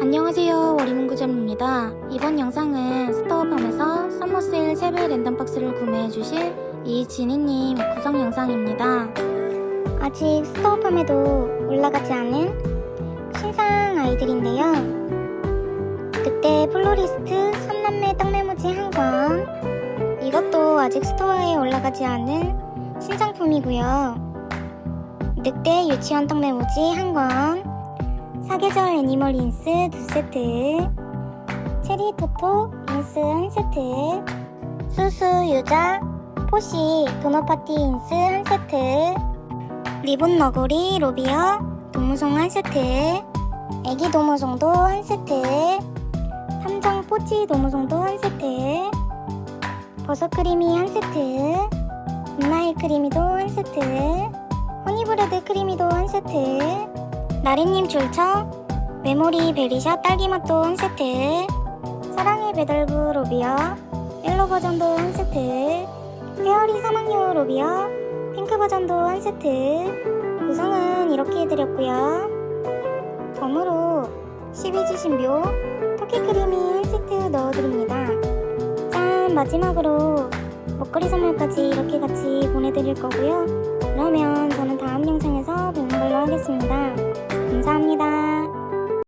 안녕하세요. 워리문구점입니다. 이번 영상은 스토어팜에서 썸머세일 세배 랜덤박스를 구매해주실 이진희님 구성 영상입니다. 아직 스토어팜에도 올라가지 않은 신상 아이들인데요. 늑대 플로리스트 삼남매 떡메모지 한권. 이것도 아직 스토어에 올라가지 않은 신상품이고요. 늑대 유치원 떡메모지 한권 사계절 애니멀 인스 두 세트, 체리 토토 인스 한 세트, 수수 유자 포시 도넛 파티 인스 한 세트, 리본 너구리 로비어 도무송 한 세트, 애기 도무송도 한 세트, 탐정 포치 도무송도 한 세트, 버섯 크리미 한 세트, 굿나잇 크리미도 한 세트, 허니브레드 크리미도 한 세트, 나리님 줄쳐 메모리 베리샷 딸기맛도 한 세트 사랑의 배달부 로비어 옐로 버전도 한 세트 페어리 사막류 로비어 핑크 버전도 한 세트. 구성은 이렇게 해드렸고요. 덤으로 12지 신묘 토끼 크림이 한 세트 넣어드립니다. 짠! 마지막으로 먹거리 선물까지 이렇게 같이 보내드릴 거고요. 그러면 저는 다음 영상에서 뵙는 걸로 하겠습니다 감사합니다.